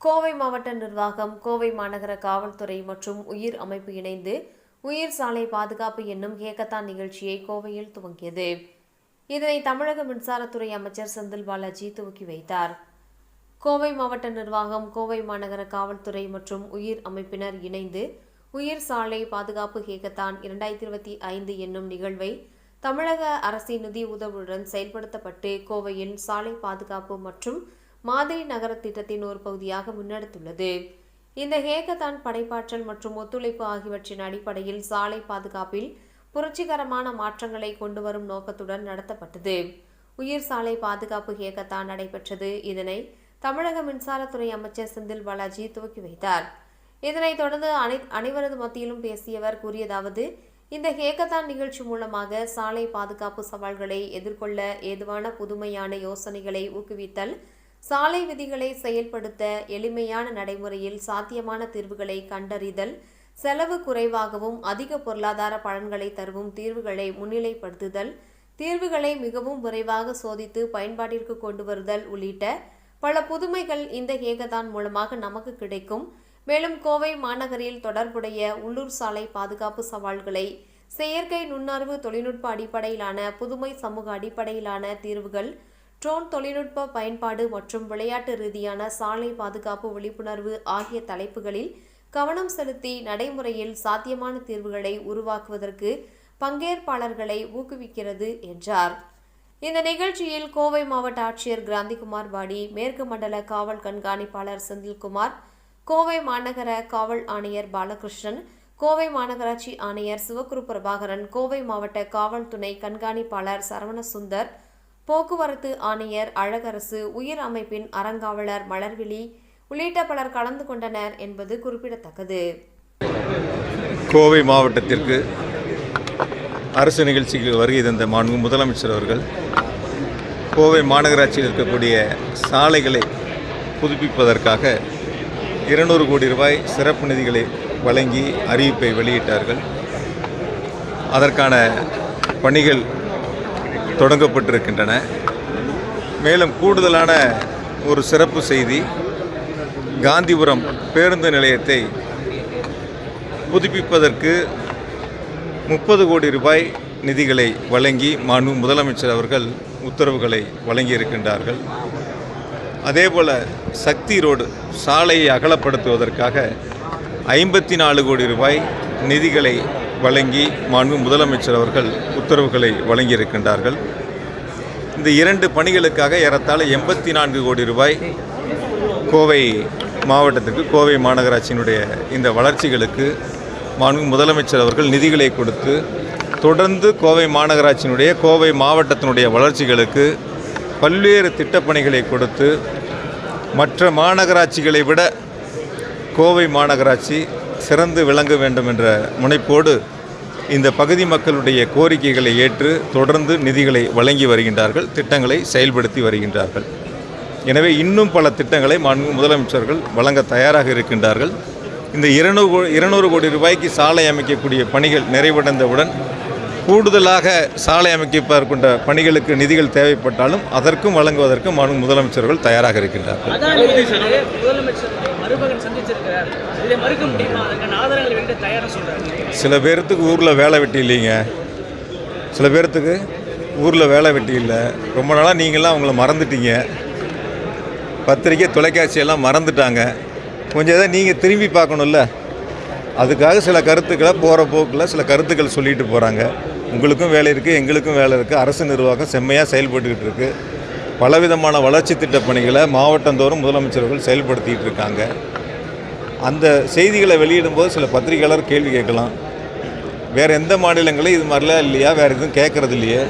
கோவை மாவட்ட நிர்வாகம் கோவை மாநகர காவல்துறை மற்றும் உயிர் அமைப்பு இணைந்து உயிர் சாலை பாதுகாப்பு என்னும் ஹேக்கத்தான் நிகழ்ச்சியை கோவையில் துவங்கியது. இதனை தமிழக மின்சாரத்துறை அமைச்சர் செந்தில் பாலாஜி துவக்கி வைத்தார். கோவை மாவட்ட நிர்வாகம் கோவை மாநகர காவல்துறை மற்றும் உயிர் அமைப்பினர் இணைந்து உயிர் சாலை பாதுகாப்பு ஹேக்கத்தான் இரண்டாயிரத்தி இருபத்தி ஐந்து என்னும் நிகழ்வை தமிழக அரசின் நிதி உதவியுடன் செயல்படுத்தப்பட்டு கோவையில் சாலை பாதுகாப்பு மற்றும் மாதிரி நகர திட்டத்தின் ஒரு பகுதியாக முன்னெடுத்துள்ளது. இந்த ஹேகதான் படைப்பாற்றல் மற்றும் ஒத்துழைப்பு ஆகியவற்றின் அடிப்படையில் சாலை பாதுகாப்பில் புரட்சிகரமான மாற்றங்களை கொண்டு வரும் நோக்கத்துடன் நடத்தப்பட்டது. உயிர் சாலை பாதுகாப்பு ஹேக்கத்தான் நடைபெற்றது. இதனை தமிழக மின்சாரத்துறை அமைச்சர் செந்தில் பாலாஜி துவக்கி வைத்தார். இதனைத் தொடர்ந்து அனை அனைவரது மத்தியிலும் பேசியவர் கூறியதாவது இந்த ஹேக்கத்தான் நிகழ்ச்சி மூலமாக சாலை பாதுகாப்பு சவால்களை எதிர்கொள்ள ஏதுவான புதுமையான யோசனைகளை ஊக்குவித்தல் சாலை விதிகளை செயல்படுத்த எளிமையான நடைமுறையில் சாத்தியமான தீர்வுகளை கண்டறிதல் செலவு குறைவாகவும் அதிக பொருளாதார பலன்களை தருவும் தீர்வுகளை முன்னிலைப்படுத்துதல் தீர்வுகளை மிகவும் விரைவாக சோதித்து பயன்பாட்டிற்கு கொண்டு வருதல் உள்ளிட்ட பல புதுமைகள் இந்த ஏகதான் மூலமாக நமக்கு கிடைக்கும். மேலும் கோவை மாநகரில் தொடர்புடைய உள்ளூர் சாலை பாதுகாப்பு சவால்களை செயற்கை நுண்ணறிவு தொழில்நுட்ப அடிப்படையிலான புதுமை சமூக அடிப்படையிலான தீர்வுகள் ட்ரோன் தொழில்நுட்ப பயன்பாடு மற்றும் விளையாட்டு ரீதியான சாலை பாதுகாப்பு விழிப்புணர்வு ஆகிய தலைப்புகளில் கவனம் செலுத்தி நடைமுறையில் சாத்தியமான தீர்வுகளை உருவாக்குவதற்கு பங்கேற்பாளர்களை ஊக்குவிக்கிறது என்றார். இந்த நிகழ்ச்சியில் கோவை மாவட்ட ஆட்சியர் கிராந்திகுமார் பாடி மேற்கு மண்டல காவல் கண்காணிப்பாளர் செந்தில்குமார் கோவை மாநகர காவல் ஆணையர் பாலகிருஷ்ணன் கோவை மாநகராட்சி ஆணையர் சிவகுரு பிரபாகரன் கோவை மாவட்ட காவல் துணை கண்காணிப்பாளர் சரவணசுந்தர் போக்குவரத்து ஆணையர் அழகரசு உயிர் அமைப்பின் அறங்காவலர் மலர்விழி உள்ளிட்ட பலர் கலந்து கொண்டனர் என்பது குறிப்பிடத்தக்கது. கோவை மாவட்டத்திற்கு அரசு நிகழ்ச்சிக்கு வருகை தந்த மாண்பு முதலமைச்சர் அவர்கள் கோவை மாநகராட்சியில் இருக்கக்கூடிய சாலைகளை புதுப்பிப்பதற்காக இருநூறு கோடி ரூபாய் சிறப்பு நிதிகளை வழங்கி அறிவிப்பை வெளியிட்டார்கள். அதற்கான பணிகள் தொடங்கப்பட்டிருக்கின்றன. மேலும் கூடுதலான ஒரு சிறப்பு செய்தி காந்திபுரம் பேருந்து நிலையத்தை புதுப்பிப்பதற்கு முப்பது கோடி ரூபாய் நிதிகளை வழங்கி மனு முதலமைச்சர் அவர்கள் உத்தரவுகளை வழங்கியிருக்கின்றார்கள். அதேபோல் சக்தி ரோடு சாலையை அகலப்படுத்துவதற்காக ஐம்பத்தி நாலு கோடி ரூபாய் நிதிகளை வழங்கி மாண்பு முதலமைச்சர் அவர்கள் உத்தரவுகளை வழங்கியிருக்கின்றார்கள். இந்த இரண்டு பணிகளுக்காக ஏறத்தாழ எண்பத்தி நான்கு கோடி ரூபாய் கோவை மாவட்டத்துக்கு கோவை மாநகராட்சியினுடைய இந்த வளர்ச்சிகளுக்கு மாண்பு முதலமைச்சர் அவர்கள் நிதிகளை கொடுத்து தொடர்ந்து கோவை மாநகராட்சியினுடைய கோவை மாவட்டத்தினுடைய வளர்ச்சிகளுக்கு பல்வேறு திட்டப்பணிகளை கொடுத்து மற்ற மாநகராட்சிகளை விட கோவை மாநகராட்சி சிறந்து விளங்க வேண்டும் என்ற முனைப்போடு இந்த பகுதி மக்களுடைய கோரிக்கைகளை ஏற்று தொடர்ந்து நிதிகளை வழங்கி வருகின்றார்கள் திட்டங்களை செயல்படுத்தி வருகின்றார்கள். எனவே இன்னும் பல திட்டங்களை மாண்பு முதலமைச்சர்கள் வழங்க தயாராக இருக்கின்றார்கள். இந்த இருநூறு இருநூறு கோடி ரூபாய்க்கு சாலை அமைக்கக்கூடிய பணிகள் நிறைவடைந்தவுடன் கூடுதலாக சாலை அமைக்கப்பதற்கொண்ட பணிகளுக்கு நிதிகள் தேவைப்பட்டாலும் அதற்கும் வழங்குவதற்கும் மாண்பு முதலமைச்சர்கள் தயாராக சொல்றாரு சில பேர்த்துக்கு ஊரில் வேலை வெட்டி இல்லைங்க. சில பேர்த்துக்கு ஊரில் வேலை வெட்டி இல்லை. ரொம்ப நாளாக நீங்களாம் அவங்கள மறந்துட்டீங்க. பத்திரிக்கை தொலைக்காட்சி எல்லாம் மறந்துட்டாங்க. கொஞ்சம் எதாவது நீங்கள் திரும்பி பார்க்கணும்ல. அதுக்காக சில கருத்துக்களை போகிற போக்கில் சில கருத்துக்கள் சொல்லிட்டு போகிறாங்க உங்களுக்கும் வேலை இருக்குது எங்களுக்கும் வேலை இருக்குது அரசு நிர்வாகம் செம்மையாக செயல்பட்டுக்கிட்டு இருக்குது பலவிதமான வளர்ச்சி திட்ட பணிகளை மாவட்டந்தோறும் முதலமைச்சர்கள் செயல்படுத்திகிட்டு இருக்காங்க. அந்த செய்திகளை வெளியிடும்போது சில பத்திரிகையாளர் கேள்வி கேட்கலாம். வேறு எந்த மாநிலங்களும் இது மாதிரிலாம் இல்லையா? வேறு எதுவும் கேட்குறது இல்லையே?